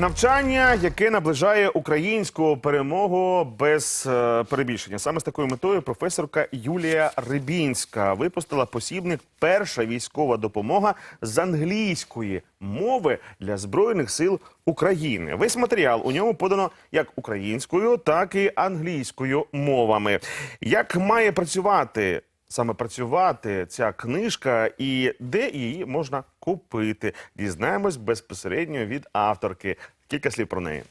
Навчання, яке наближає українську перемогу без е, перебільшення. Саме з такою метою професорка Юлія Рибінська випустила посібник Перша військова допомога з англійської мови для збройних сил України. Весь матеріал у ньому подано як українською, так і англійською мовами. Як має працювати саме працювати ця книжка і де її можна купити. Дізнаємось безпосередньо від авторки. Кілька слів про неї.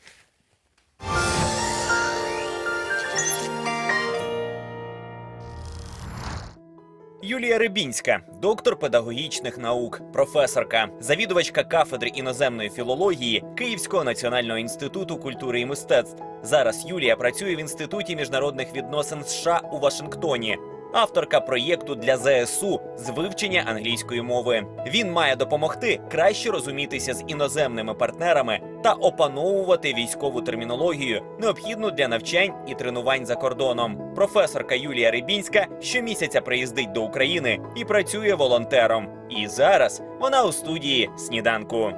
Юлія Рибінська, доктор педагогічних наук, професорка, завідувачка кафедри іноземної філології Київського національного інституту культури і мистецтв. Зараз Юлія працює в інституті міжнародних відносин США у Вашингтоні. Авторка проєкту для ЗСУ з вивчення англійської мови. Він має допомогти краще розумітися з іноземними партнерами та опановувати військову термінологію, необхідну для навчань і тренувань за кордоном. Професорка Юлія Рибінська щомісяця приїздить до України і працює волонтером. І зараз вона у студії сніданку.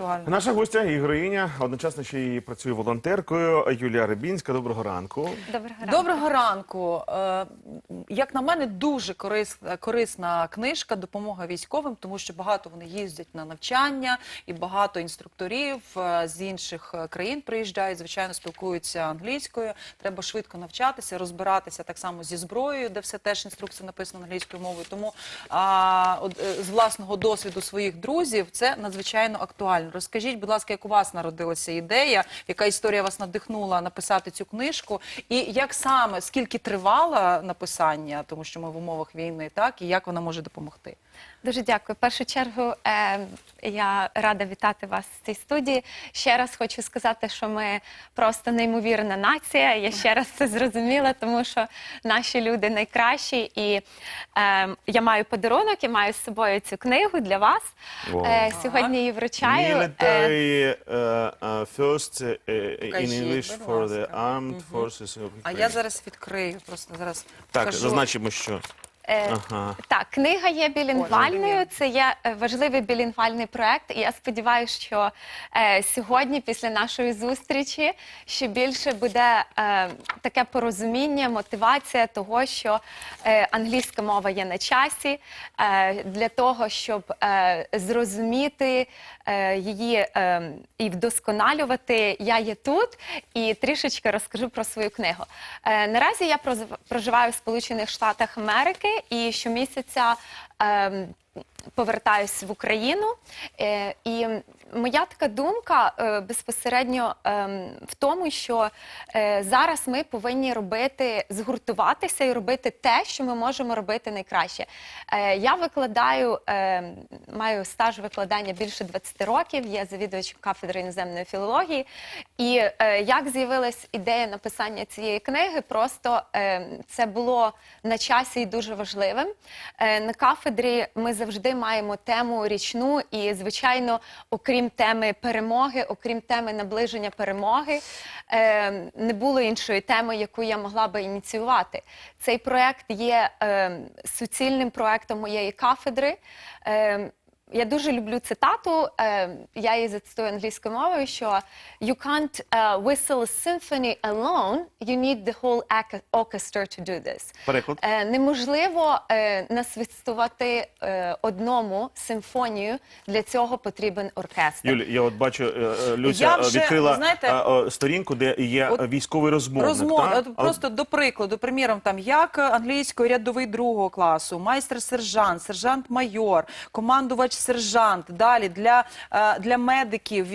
Актуально. Наша гостя і героїня, одночасно ще й працює волонтеркою Юлія Рибінська. Доброго ранку. Доброго ранку. Доброго ранку. Е, Як на мене, дуже корисна, корисна книжка Допомога військовим, тому що багато вони їздять на навчання, і багато інструкторів е, з інших е, країн приїжджають, звичайно, спілкуються англійською. Треба швидко навчатися, розбиратися так само зі зброєю, де все теж інструкція написана англійською мовою. Тому а, з власного досвіду своїх друзів це надзвичайно актуально. Розкажіть, будь ласка, як у вас народилася ідея, яка історія вас надихнула написати цю книжку, і як саме скільки тривало написання, тому що ми в умовах війни, так і як вона може допомогти? Дуже дякую. В першу чергу е, я рада вітати вас в цій студії. Ще раз хочу сказати, що ми просто неймовірна нація. Я ще раз це зрозуміла, тому що наші люди найкращі. І е, я маю подарунок, я маю з собою цю книгу для вас. Е, сьогодні її вручаю. Е, Military uh, uh, first uh, in Покажіть, English будь for the ласка. armed forces of А я зараз відкрию, просто зараз Так, зазначимо, що Е, ага. Так, книга є білінгвальною. Це є е, важливий білінгвальний проект. І я сподіваюся, що е, сьогодні, після нашої зустрічі, ще більше буде е, таке порозуміння, мотивація того, що е, англійська мова є на часі, е, для того, щоб е, зрозуміти е, її е, і вдосконалювати. Я є тут і трішечки розкажу про свою книгу. Е, наразі я проз- проживаю в Сполучених Штатах Америки і щомісяця. Е, Повертаюсь в Україну, Е, і моя така думка е, безпосередньо ем, в тому, що е, зараз ми повинні робити згуртуватися і робити те, що ми можемо робити найкраще. Е, Я викладаю, е, маю стаж викладання більше 20 років. Я завідувач кафедри іноземної філології. І е, як з'явилась ідея написання цієї книги, просто е, це було на часі і дуже важливим. Е, На кафедрі ми завжди маємо тему річну, і звичайно, окрім теми перемоги, окрім теми наближення перемоги, е, не було іншої теми, яку я могла би ініціювати. Цей проект є е, суцільним проектом моєї кафедри. Е, я дуже люблю цитату. Е, я її зацитую англійською мовою, що you can't uh, whistle a symphony alone, you need the whole orchestra to do this. переклад. Е, неможливо е, насвистувати е, одному симфонію. Для цього потрібен оркестр. Юлі, я от бачу, е, е, Люся е, вже, відкрила знаєте, е, е, сторінку, де є от е, військовий розмовник. Розмов от просто до прикладу, приміром, там як англійською рядовий другого класу, майстер-сержант, сержант-майор, командувач-сержант. Далі для, е, для медиків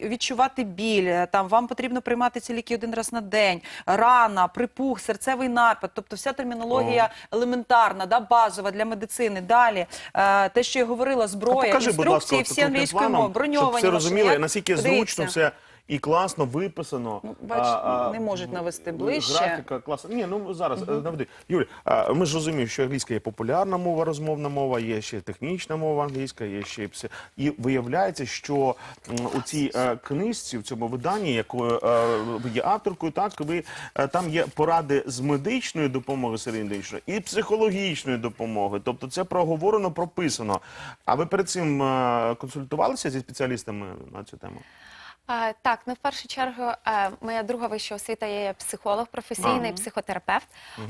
відчувати біль. е, Там вам потрібно приймати ці ліки один раз на день. Рана, припух, серцевий напад. Тобто вся термінологія елементарна, да, базова для медицини. Далі е, те, що я говорила, зброя, покажи, будь ласка, всі англійської англійською мовою, броньовані щоб все розуміли, наскільки зручно все. І класно виписано. Ну, бачите, не можуть навести ближче. Графіка класна. Ні, ну зараз е, наведи. Юль, а, ми ж розуміємо, що англійська є популярна мова, розмовна мова, є ще технічна мова англійська, є ще і пси. І виявляється, що у цій е, книжці, в цьому виданні, якою е, ви є авторкою, так ви там є поради з медичної допомоги середньої і психологічної допомоги. Тобто це проговорено, прописано. А ви перед цим консультувалися зі спеціалістами на цю тему? Так, ну в першу чергу, е, моя друга вища освіта є психолог професійний, психотерапевт.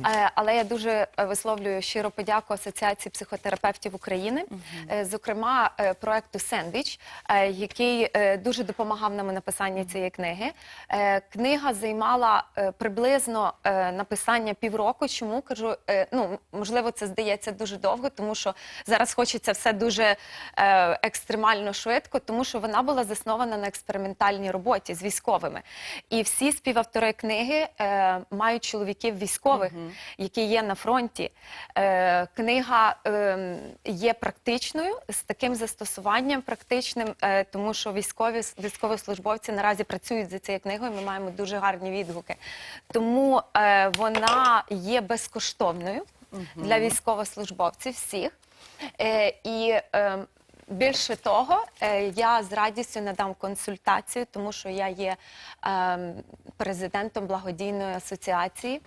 Е, Але я дуже е, висловлюю щиро подяку Асоціації психотерапевтів України, зокрема проекту Сендвіч, який дуже допомагав нам у написанні цієї книги. Книга займала приблизно написання півроку. Чому кажу? Ну можливо, це здається дуже довго, тому що зараз хочеться все дуже екстремально швидко, тому що вона була заснована на експериментальній роботі з військовими. І всі співавтори книги е, мають чоловіків військових, які є на фронті. Е, книга е, є практичною з таким застосуванням практичним, е, тому що військові військовослужбовці наразі працюють за цією книгою. Ми маємо дуже гарні відгуки. Тому е, вона є безкоштовною для військовослужбовців всіх. Е, і е, більше того, е, я з радістю надам консультацію, тому що я є е, президентом благодійної асоціації,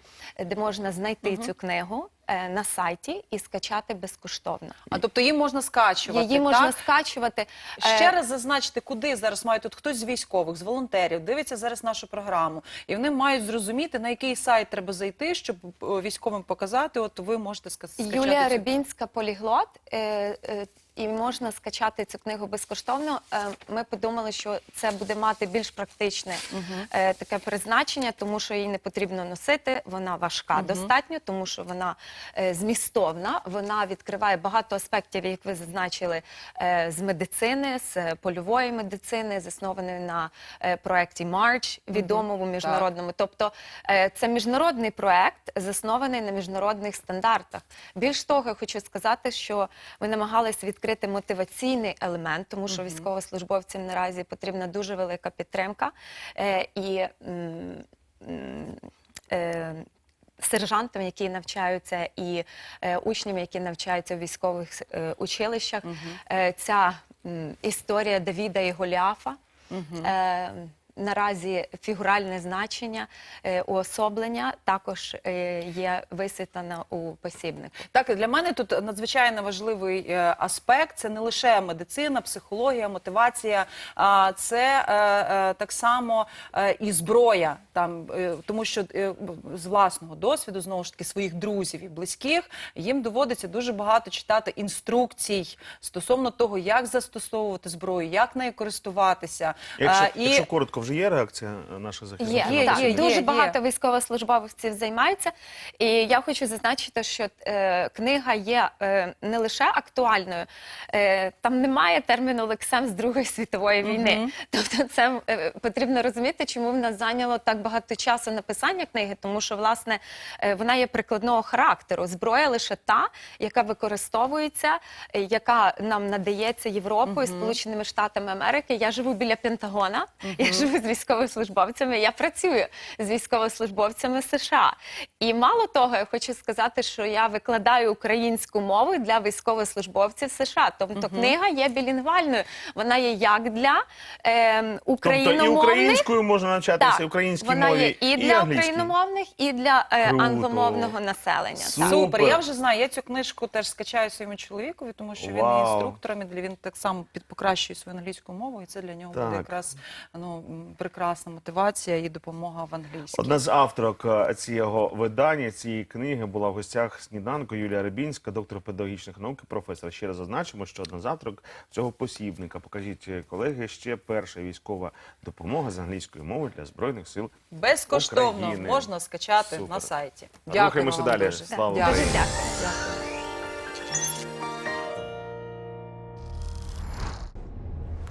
де можна знайти цю книгу е, на сайті і скачати безкоштовно. А тобто її можна скачувати. Її можна скачувати. Ще Е, раз зазначити, куди зараз мають тут хтось з військових, з волонтерів, дивиться зараз нашу програму, і вони мають зрозуміти, на який сайт треба зайти, щоб військовим показати. От ви можете ска- скачати Юлія цю- Рибінська поліглот. І можна скачати цю книгу безкоштовно. Е, Ми подумали, що це буде мати більш практичне е, таке призначення, тому що її не потрібно носити. Вона важка достатньо, тому що вона е, змістовна. Вона відкриває багато аспектів, як ви зазначили, з медицини, з польової медицини, заснованої на проекті Марч, відомому міжнародному. Тобто це міжнародний проект, заснований на міжнародних стандартах. Більш того, я хочу сказати, що ми намагалися відкрити мотиваційний елемент, тому що військовослужбовцям наразі потрібна дуже велика підтримка. Е, і е, Сержантам, які навчаються, і е, учням, які навчаються в військових е, училищах, е, ця м, історія Давіда і Голіафа. Е, наразі фігуральне значення, е, уособлення також е, є висвітлена у посібнику. Так, для мене тут надзвичайно важливий е, аспект. Це не лише медицина, психологія, мотивація, а це е, е, так само е, і зброя. Там, е, тому що е, з власного досвіду, знову ж таки, своїх друзів і близьких, їм доводиться дуже багато читати інструкцій стосовно того, як застосовувати зброю, як нею користуватися. Якщо, А, і якщо коротко, вже є реакція наших захисників? Є, Є, так, є, дуже є, багато є. військовослужбовців займаються. І я хочу зазначити, що е, книга є е, не лише актуальною, е, там немає терміну лексем з Другої світової війни. Тобто, це е, потрібно розуміти, чому в нас зайняло так багато часу написання книги, тому що власне е, вона є прикладного характеру. Зброя лише та, яка використовується, е, яка нам надається Європою, Сполученими Штатами Америки. Я живу біля Пентагона, я живу з військовослужбовцями. Я працюю з військовослужбовцями США. І мало того, я хочу сказати, що я викладаю українську мову для військовослужбовців США. Тобто книга є білінгвальною. Вона є як для е, Тобто і українською можна навчатися, і українській вона мові, є і і для англійській. україномовних, і для е, англомовного населення. Супер. Так. Супер, я вже знаю. Я цю книжку теж скачаю своєму чоловікові, тому що він є інструктором, і він так само під покращує свою англійську мову, і це для нього буде якраз ну прекрасна мотивація і допомога в англійській. Одна з авторок е, цього видання, цієї книги була в гостях сніданку Юлія Рибінська, доктор педагогічних наук, і професор. Ще раз зазначимо, що одна з авторок цього посібника. Покажіть, е, колеги, ще перша військова допомога з англійської мови для збройних сил. Безкоштовно України. можна скачати Супер. на сайті. Рухаємося вам далі. дуже. Слава Дякую. Україні. дякую.